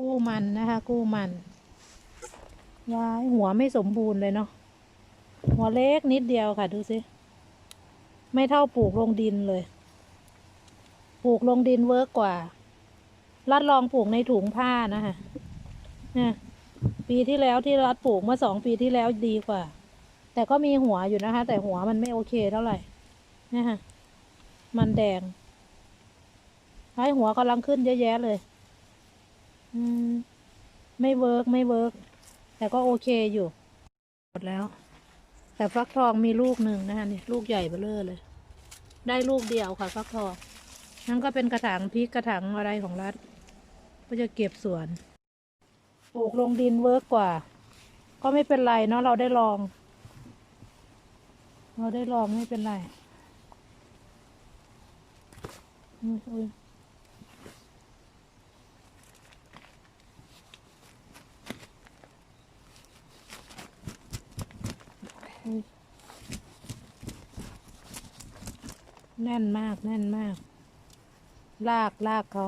กู้มันนะคะ กู้มันว้ายหัวไม่สมบูรณ์เลยเนาะหัวเล็กนิดเดียวค่ะดูสิ ไม่เท่าปลูกลงดินเลย ปลูกลงดินเวิร์กกว่ารัดลองปลูกในถุงผ้านะคะเนี่ยปีที่แล้วที่รัดปลูกเมื่อสองปีที่แล้วดีกว่า แต่ก็มีหัวอยู่นะคะ แต่หัวมันไม่โอเคเท่าไหร่นี่ยค่ะมันแดงไอ้หัวกำลังขึ้นเยอะแยะเลย อืม ไม่เวิร์กไม่เวิร์กแต่ก็โอเคอยู่ หมดแล้ว แต่ฟักทองมีลูกหนึ่งนะคะนี่ลูกใหญ่เบ้อเร่อเลย ได้ลูกเดียวค่ะ ฟักทองนั่นก็เป็นกระถางพริกกระถางอะไรของรัฐก็จะเก็บสวนปลูกลงดินเวิร์กกว่า ก็ไม่เป็นไรเนาะเราได้ลอง เราได้ลองไม่เป็นไรอุ๊ยอุ๊ยอุ๊ย แน่นมากแน่นมาก ลากลากเขา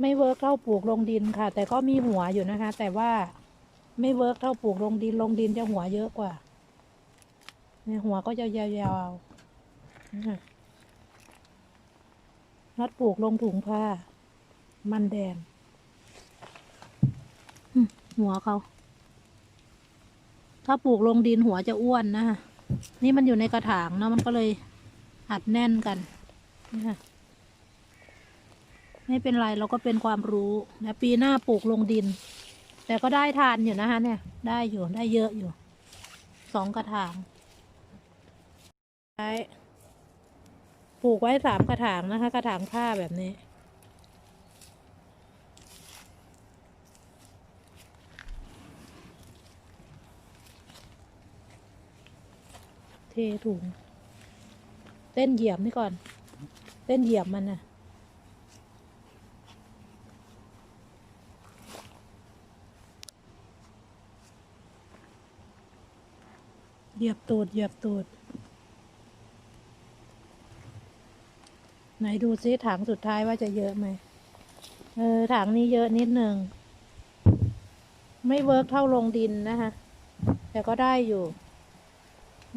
ไม่เวิร์กเท่าปลูกลงดินค่ะ แต่ก็มีหัวอยู่นะคะ แต่ว่าไม่เวิร์กเท่าปลูกลงดินลงดินจะหัวเยอะกว่าเนี่ยหัวก็จะยาวๆนะคะรัดปลูกลงถุงผ้า มันแดงหัวเขา ถ้าปลูกลงดินหัวจะอ้วนนะคะนี่มันอยู่ในกระถางเนาะมันก็เลยอัดแน่นกันนะคะไม่เป็นไรเราก็เป็นความรู้นะปีหน้าปลูกลงดิน แต่ก็ได้ทานอยู่นะคะเนี่ย ได้อยู่ได้เยอะอยู่สองกระถางใช้ปลูกไว้สามกระถางนะคะ กระถางผ้าแบบนี้ เทถุง เต้นเหยียบนี่ก่อน เต้นเหยียบมันนะเหยียบตูดเหยียบตูด ไหนดูซิถังสุดท้ายว่าจะเยอะไหม เออถังนี้เยอะนิดหนึ่ง ไม่เวิร์กเท่าลงดินนะคะ แต่ก็ได้อยู่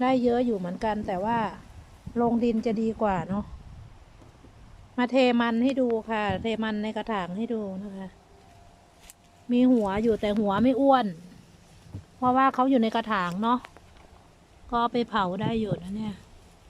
ได้เยอะอยู่เหมือนกัน แต่ว่าลงดินจะดีกว่าเนาะมาเทมันให้ดูค่ะ เทมันในกระถางให้ดูนะคะ มีหัวอยู่แต่หัวไม่อ้วน เพราะว่าเขาอยู่ในกระถางเนาะก็ไปเผาได้อยู่นะเนี่ย